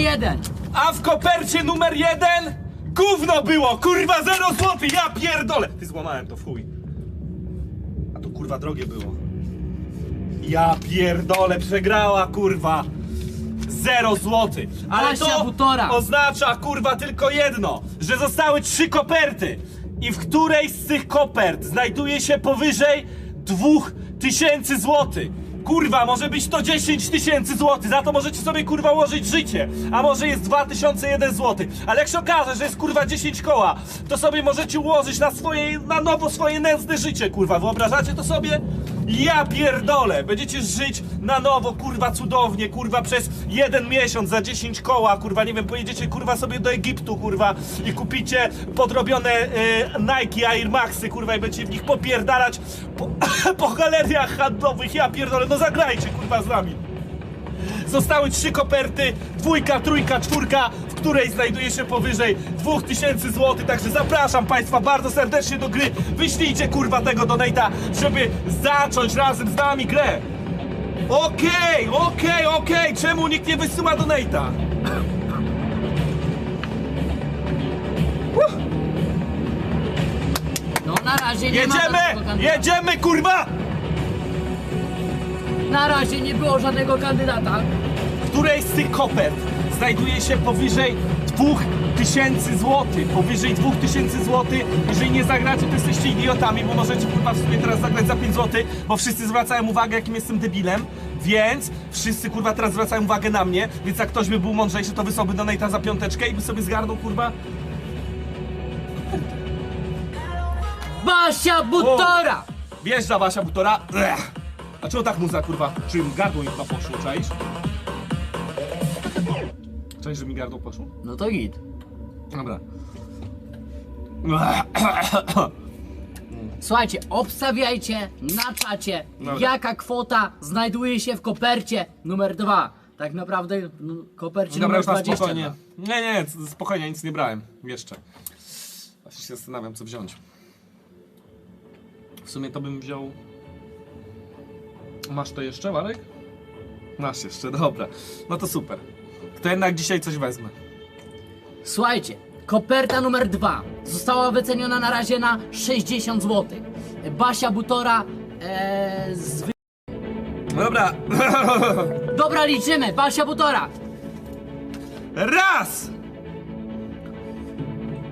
jeden. A w kopercie numer jeden gówno było, kurwa, zero złotych, ja pierdolę. Ty złamałem to w chuj. A to kurwa drogie było. Ja pierdolę, przegrała kurwa. Zero złotych. Ale Basia to oznacza kurwa tylko jedno, że zostały trzy koperty. I w której z tych kopert znajduje się powyżej dwóch tysięcy złotych. Kurwa, może być to 10 tysięcy złotych, za to możecie sobie kurwa ułożyć życie. A może jest 2001 złotych. Ale jak się okaże, że jest kurwa 10 koła, to sobie możecie ułożyć na swoje, na nowo swoje nędzne życie, kurwa. Wyobrażacie to sobie? Ja pierdolę! Będziecie żyć na nowo, kurwa, cudownie, kurwa, przez jeden miesiąc za 10 koła, kurwa, nie wiem, pojedziecie, kurwa, sobie do Egiptu, kurwa, i kupicie podrobione e, Nike Air Maxy, kurwa, i będziecie w nich popierdalać po, po galeriach handlowych, ja pierdolę, no zagrajcie, kurwa, z nami. Zostały trzy koperty, dwójka, trójka, czwórka, której znajduje się powyżej 2000 zł, także zapraszam Państwa bardzo serdecznie do gry. Wyślijcie kurwa tego donata, żeby zacząć razem z nami grę. Okej, okej, okej, czemu nikt nie wysyła donata? No na razie nie ma Jedziemy, żadnego kandydata. jedziemy kurwa! Na razie nie było żadnego kandydata. W której z tych kopert znajduje się powyżej 2000 zł. Powyżej 2000 zł. Jeżeli nie zagracie, to jesteście idiotami, bo możecie kurwa w sumie teraz zagrać za 5 zł, bo wszyscy zwracają uwagę, jakim jestem debilem. Więc wszyscy kurwa teraz zwracają uwagę na mnie, więc jak ktoś by był mądrzejszy, to wysłałby donate'a za piąteczkę i by sobie zgarnął kurwa. Basia Butora! Wjeżdża Basia Butora. Ech. A czemu tak muza kurwa? Czy im gardło chyba poszło, czaisz? Że mi gardło poszło? No to git. Dobra. Słuchajcie, obstawiajcie na czacie, Dobra. jaka kwota znajduje się w kopercie numer dwa. Tak naprawdę no, kopercie Dobra, numer już na 20. spokojnie. Nie, nie, nie, spokojnie, nic nie brałem. Jeszcze. Właśnie się zastanawiam, co wziąć. W sumie to bym wziął... Masz to jeszcze, Marek? Masz jeszcze, dobra. No to super. To jednak dzisiaj coś wezmę. Słuchajcie, koperta numer dwa została wyceniona na razie na 60 zł. Basia Butora e, z... wy- Dobra. Dobra, liczymy, Basia Butora. Raz!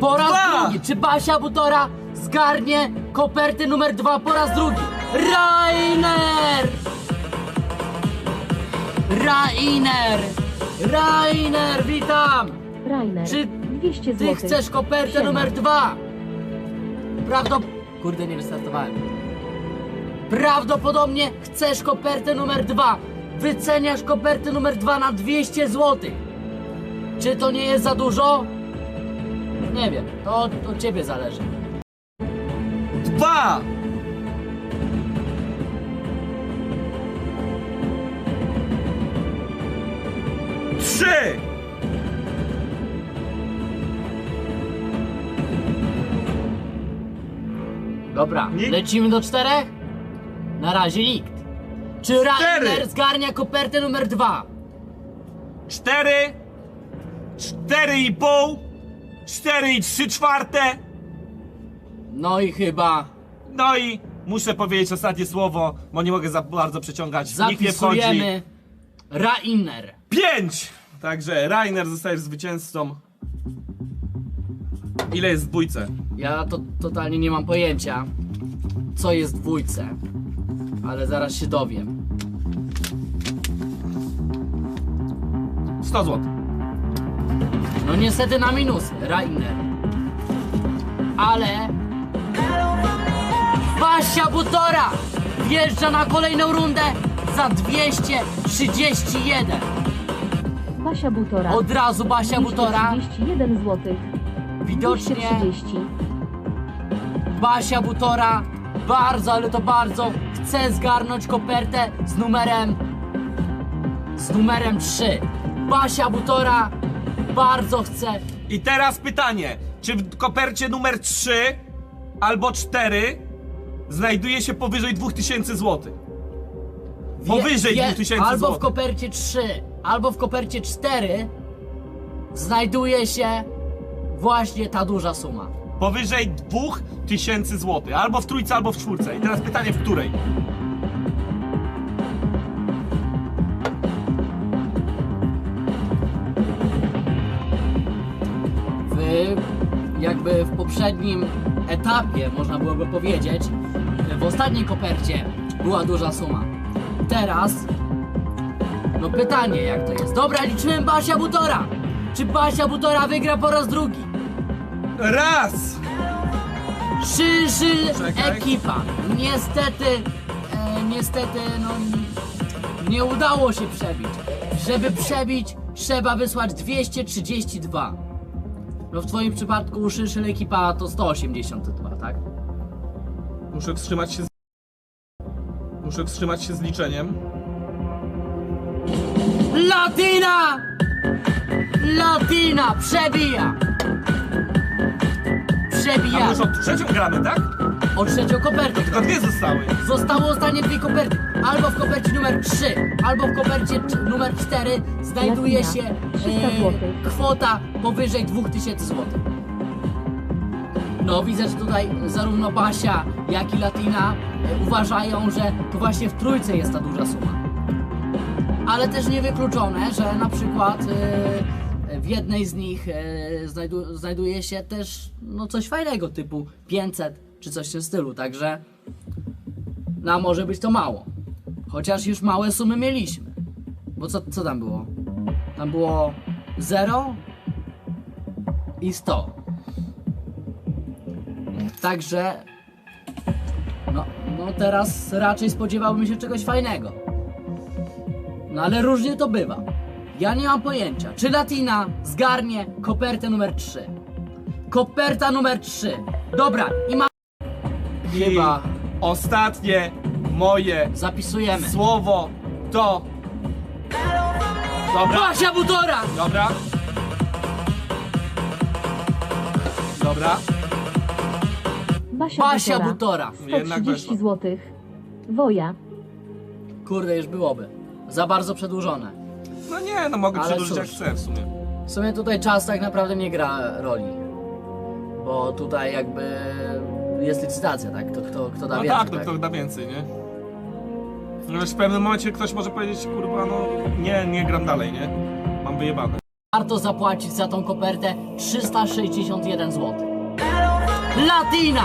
Po raz Dwa. drugi, czy Basia Butora zgarnie kopertę numer dwa po raz drugi? Rainer! Rainer! Rainer, witam! Rainer, Czy 200 Ty zł. chcesz kopertę Siema. numer dwa? Prawdop... Kurde, nie wystartowałem. Prawdopodobnie chcesz kopertę numer dwa. Wyceniasz kopertę numer dwa na 200 zł. Czy to nie jest za dużo? Nie wiem, to od, od ciebie zależy. Dwa! Trzy! Dobra, Nikt? lecimy do czterech? Na razie nikt. Czy Cztery. Rainer zgarnia kopertę numer dwa? Cztery! Cztery i pół! Cztery i trzy czwarte! No i chyba No i muszę powiedzieć ostatnie słowo, bo nie mogę za bardzo przeciągać. Nikt nie wchodzi. zapisujemy Rainer. Pięć! Także Rainer zostajesz zwycięzcą. Ile jest w dwójce? Ja to totalnie nie mam pojęcia, co jest w dwójce, ale zaraz się dowiem. 100 zł. No niestety na minus, Rainer. Ale... Basia Butora wjeżdża na kolejną rundę za 231. Basia Butora. Od razu Basia Butora, 231 zł. widocznie 230. Basia Butora bardzo, ale to bardzo chce zgarnąć kopertę z numerem z numerem 3. Basia Butora bardzo chce. I teraz pytanie, czy w kopercie numer 3 albo 4 znajduje się powyżej 2000 zł? Powyżej wie- 2000 Albo w kopercie 3, albo w kopercie 4 znajduje się właśnie ta duża suma. Powyżej 2000 zł. Albo w trójce, albo w czwórce. I teraz pytanie, w której? w, jakby w poprzednim etapie, można byłoby powiedzieć, w ostatniej kopercie była duża suma. Teraz, no pytanie jak to jest. Dobra, liczyłem Basia Butora. Czy Basia Butora wygra po raz drugi? Raz! Szyszy Czekaj. ekipa. Niestety, e, niestety, no nie udało się przebić. Żeby przebić, trzeba wysłać 232. No w twoim przypadku Szyszy ekipa to 182, tak? Muszę wstrzymać się z... Muszę wstrzymać się z liczeniem. Latina! Latina przebija! A Przebija! my już od trzecią gramy, tak? O trzecią kopertę. Tylko dwie zostały. Zostały ostatnie dwie koperty. Albo w kopercie numer 3, albo w kopercie c- numer 4 znajduje Latina, się 300 złotych. kwota powyżej 2000 zł. No widzę, że tutaj zarówno Basia, jak i Latina e, uważają, że to właśnie w trójce jest ta duża suma. Ale też niewykluczone, że na przykład e, w jednej z nich e, znajdu, znajduje się też no, coś fajnego typu 500 czy coś w tym stylu, także no, może być to mało. Chociaż już małe sumy mieliśmy. Bo co, co tam było? Tam było 0 i 100. Także no, no teraz raczej spodziewałbym się czegoś fajnego. No ale różnie to bywa. Ja nie mam pojęcia, czy Latina zgarnie kopertę numer 3. Koperta numer 3. Dobra, i ma... Chyba I ostatnie moje zapisujemy. słowo to... Dobra, Basia Butora! dobra. Dobra. Basia, Basia Butora. Butora. Jednak 130 weszła. zł. Woja. Kurde, już byłoby. Za bardzo przedłużone. No nie, no mogę Ale przedłużyć jak cóż. chcę w sumie. W sumie tutaj czas tak naprawdę nie gra roli. Bo tutaj jakby jest licytacja, tak? Kto, kto, kto da No więcej, tak, no kto da więcej, nie? No w pewnym momencie ktoś może powiedzieć, kurwa, no nie, nie gram dalej, nie? Mam wyjebane. Warto zapłacić za tą kopertę 361 zł. Latina!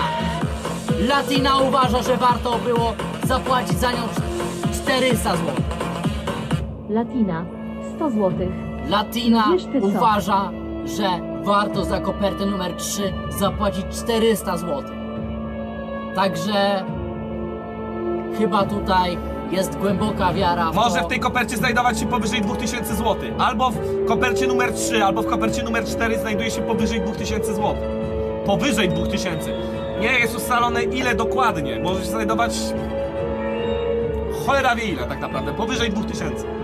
Latina uważa, że warto było zapłacić za nią 400 zł. Latina. 100 zł. Latina wiesz ty co? uważa, że warto za kopertę numer 3 zapłacić 400 zł. Także chyba tutaj jest głęboka wiara w Może to, w tej kopercie znajdować się powyżej 2000 zł. Albo w kopercie numer 3, albo w kopercie numer 4 znajduje się powyżej 2000 zł. Powyżej 2000. Nie jest ustalone ile dokładnie. Może się znajdować... Cholera wie ile tak naprawdę. Powyżej 2000.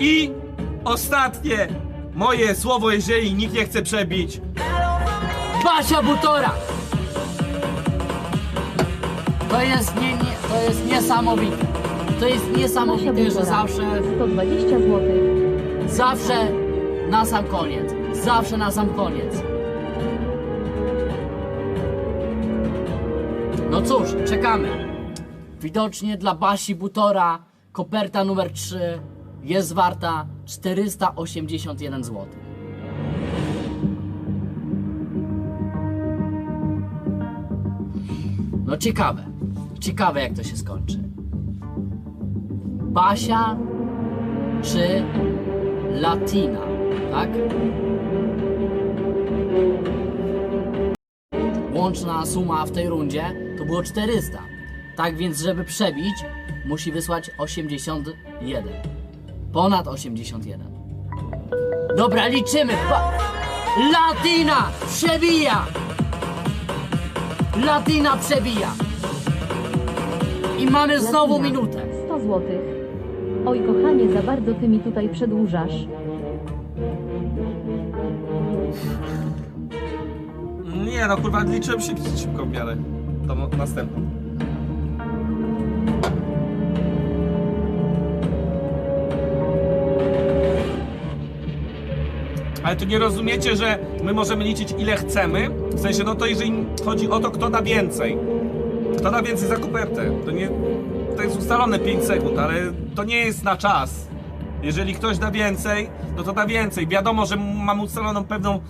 I ostatnie moje słowo, jeżeli nikt nie chce przebić. Basia Butora! To jest, nie, nie, to jest niesamowite. To jest niesamowite, że zawsze, 120 zł. zawsze na sam koniec. Zawsze na sam koniec. No cóż, czekamy. Widocznie dla Basi Butora koperta numer 3 jest warta 481 zł. No ciekawe. Ciekawe jak to się skończy. Basia czy Latina, tak? Łączna suma w tej rundzie to było 400. Tak więc, żeby przebić, musi wysłać 81. Ponad 81. Dobra, liczymy. Ba- Latina przebija! Latina przebija! I mamy znowu Latina. minutę. 100 zł. Oj kochanie, za bardzo ty mi tutaj przedłużasz. Nie no, kurwa, liczyłem się szybko w miarę. To mo- Ale to nie rozumiecie, że my możemy liczyć ile chcemy? W sensie, no to jeżeli chodzi o to, kto da więcej. Kto da więcej za kopertę? To nie... To jest ustalone 5 sekund, ale to nie jest na czas. Jeżeli ktoś da więcej, no to da więcej. Wiadomo, że mamy ustaloną pewną,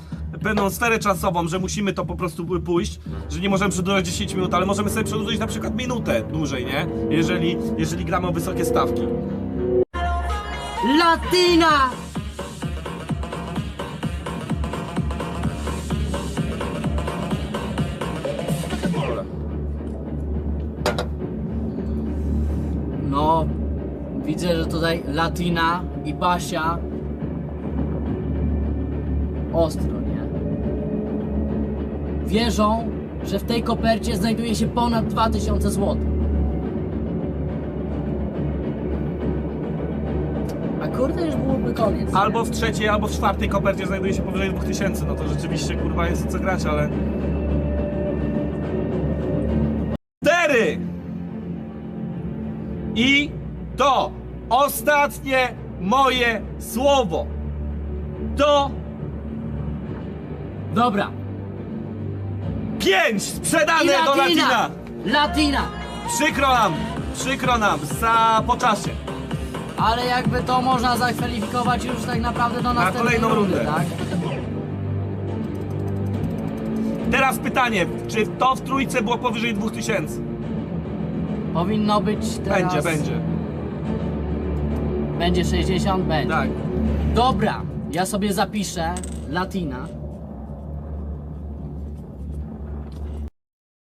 pewną sferę czasową, że musimy to po prostu pójść, że nie możemy przedłużać 10 minut, ale możemy sobie przedłużyć na przykład minutę dłużej, nie? Jeżeli, jeżeli gramy o wysokie stawki. Latina! Latina i Basia ostro, nie? Wierzą, że w tej kopercie znajduje się ponad 2000 zł. A kurde, już byłoby koniec. nie? Albo w trzeciej, albo w czwartej kopercie znajduje się powyżej 2000, no to rzeczywiście kurwa jest co grać, ale... Cztery! I to ostatnie moje słowo. To Dobra. pięć I sprzedane do Latina! Latina. Przykro nam, przykro nam, za po czasie. Ale jakby to można zakwalifikować już tak naprawdę do następnej kolejną rundy, rundę. tak? Teraz pytanie, czy to w trójce było powyżej 2000? Powinno być teraz... Będzie, będzie. Będzie 60? Będzie. Tak. Dobra, ja sobie zapiszę Latina.